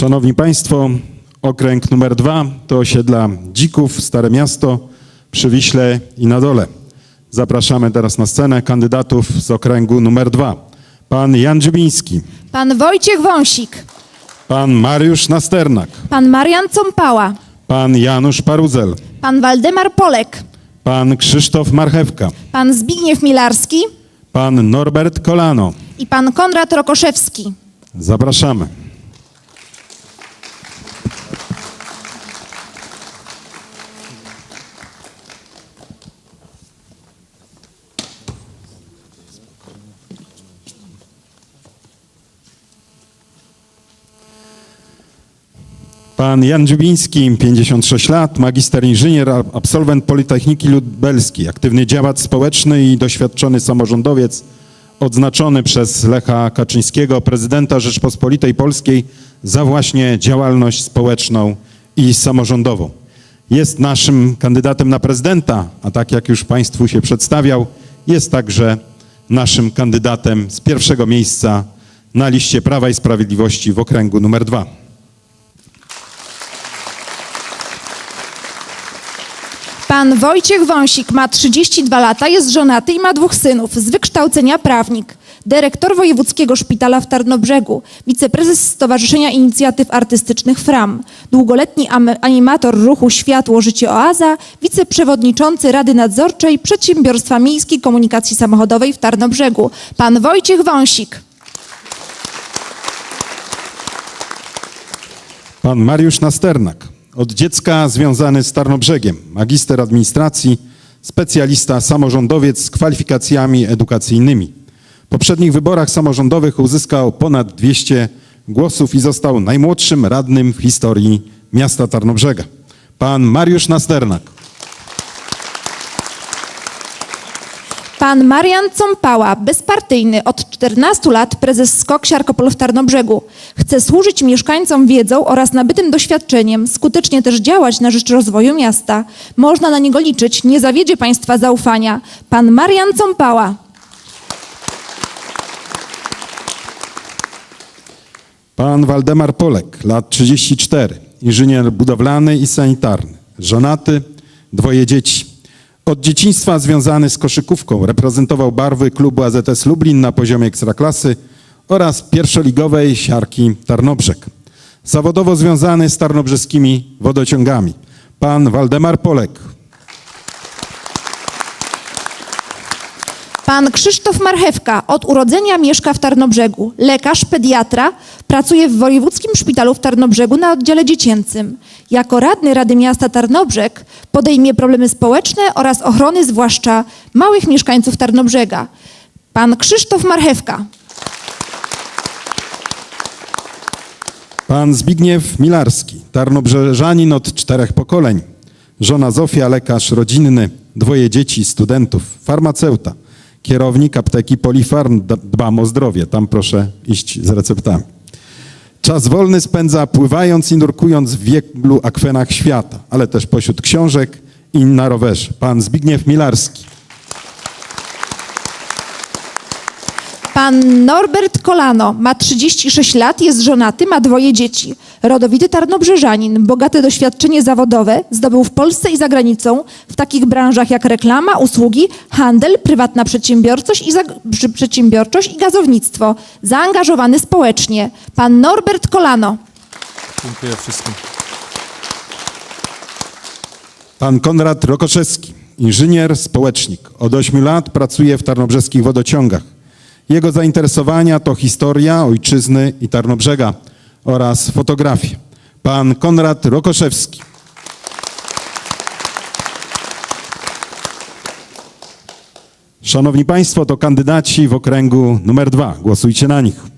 Szanowni Państwo, okręg numer dwa to osiedla Dzików, Stare Miasto, przy Wiśle i na dole. Zapraszamy teraz na scenę kandydatów z okręgu numer dwa. Pan Jan Dziubiński, Pan Wojciech Wąsik, pan Mariusz Nasternak, pan Marian Cąpała, pan Janusz Paruzel, pan Waldemar Polek, pan Krzysztof Marchewka, pan Zbigniew Milarski pan Norbert Kolano. i pan Konrad Rokoszewski. Zapraszamy. Pan Jan Dziubiński, 56 lat, magister inżynier, absolwent Politechniki Lubelskiej, aktywny działacz społeczny i doświadczony samorządowiec, odznaczony przez Lecha Kaczyńskiego, prezydenta Rzeczpospolitej Polskiej, za właśnie działalność społeczną i samorządową. Jest naszym kandydatem na prezydenta, a tak jak już Państwu się przedstawiał, jest także naszym kandydatem z pierwszego miejsca na liście Prawa i Sprawiedliwości w okręgu numer dwa. Pan Wojciech Wąsik ma 32 lata, jest żonaty i ma dwóch synów. Z wykształcenia prawnik. Dyrektor Wojewódzkiego Szpitala w Tarnobrzegu, wiceprezes Stowarzyszenia Inicjatyw Artystycznych FRAM, długoletni animator ruchu Światło Życie Oaza, wiceprzewodniczący Rady Nadzorczej Przedsiębiorstwa Miejskiej Komunikacji Samochodowej w Tarnobrzegu. Pan Wojciech Wąsik. Pan Mariusz Nasternak, od dziecka związany z Tarnobrzegiem, magister administracji, specjalista samorządowiec z kwalifikacjami edukacyjnymi. W poprzednich wyborach samorządowych uzyskał ponad 200 głosów i został najmłodszym radnym w historii miasta Tarnobrzega. Pan Mariusz Nasternak. Pan Marian Cąpała, bezpartyjny, od 14 lat prezes SKOK Siarkopol w Tarnobrzegu. Chce służyć mieszkańcom wiedzą oraz nabytym doświadczeniem, skutecznie też działać na rzecz rozwoju miasta. Można na niego liczyć, nie zawiedzie Państwa zaufania. Pan Marian Cąpała. Pan Waldemar Polek, lat 34, inżynier budowlany i sanitarny, żonaty, dwoje dzieci. Od dzieciństwa związany z koszykówką, reprezentował barwy klubu AZS Lublin na poziomie ekstraklasy oraz pierwszoligowej siarki Tarnobrzeg. Zawodowo związany z tarnobrzeskimi wodociągami. Pan Waldemar Polek, Pan Krzysztof Marchewka, od urodzenia mieszka w Tarnobrzegu. Lekarz, pediatra, pracuje w Wojewódzkim Szpitalu w Tarnobrzegu na oddziale dziecięcym. Jako radny Rady Miasta Tarnobrzeg podejmie problemy społeczne oraz ochrony zwłaszcza małych mieszkańców Tarnobrzega. Pan Krzysztof Marchewka. Pan Zbigniew Milarski, tarnobrzeżanin od czterech pokoleń. Żona Zofia, lekarz rodzinny, dwoje dzieci, studentów, farmaceuta, kierownik apteki Polifarm, dbam o zdrowie, tam proszę iść z receptami. Czas wolny spędza pływając i nurkując w wielu akwenach świata, ale też pośród książek i na rowerze. Pan Zbigniew Milarski. Pan Norbert Kolano ma 36 lat, jest żonaty, ma dwoje dzieci. Rodowity tarnobrzeżanin, bogate doświadczenie zawodowe, zdobył w Polsce i za granicą w takich branżach jak reklama, usługi, handel, prywatna przedsiębiorczość i, przy- przedsiębiorczość i gazownictwo. Zaangażowany społecznie. Pan Norbert Kolano. Dziękuję wszystkim. Pan Konrad Rokoszewski, inżynier, społecznik. Od 8 lat pracuje w tarnobrzeskich wodociągach. Jego zainteresowania to historia ojczyzny i Tarnobrzega oraz fotografia. Pan Konrad Rokoszewski. Szanowni Państwo, to kandydaci w okręgu numer dwa. Głosujcie na nich.